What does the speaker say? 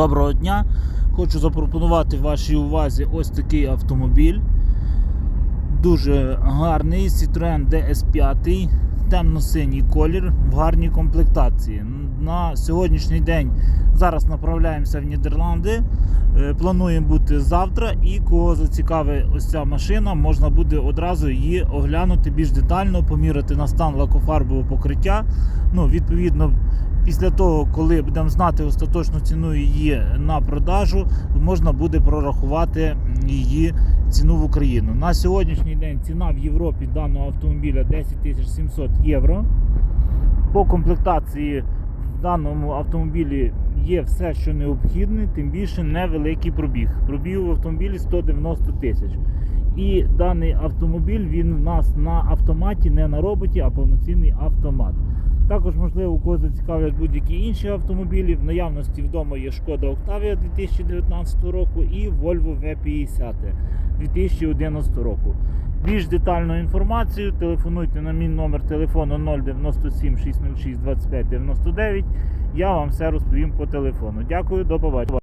Доброго дня! Хочу запропонувати вашій увазі ось такий автомобіль. Дуже гарний Citroen DS5, темно-синій колір в гарній комплектації. На сьогоднішній день зараз направляємося в Нідерланди. Е, Плануємо бути завтра, і кого зацікавить ось ця машина, можна буде одразу її оглянути більш детально, поміряти на стан лакофарбового покриття. Ну, відповідно, після того, коли будемо знати остаточну ціну її на продажу, можна буде прорахувати її ціну в Україну. На сьогоднішній день ціна в Європі даного автомобіля 10 700 євро. По комплектації в даному автомобілі є все, що необхідне, тим більше невеликий пробіг. Пробіг в автомобілі 190 тисяч. І даний автомобіль він в нас на автоматі, не на роботі, а повноцінний автомат. Також, можливо, у когось зацікавлять будь-які інші автомобілі. В наявності вдома є Шкода Octavia 2019 року і Volvo V50 2011 року. Більш детальну інформацію телефонуйте на мій номер телефону 097 606 25 99. Я вам все розповім по телефону. Дякую, до побачення.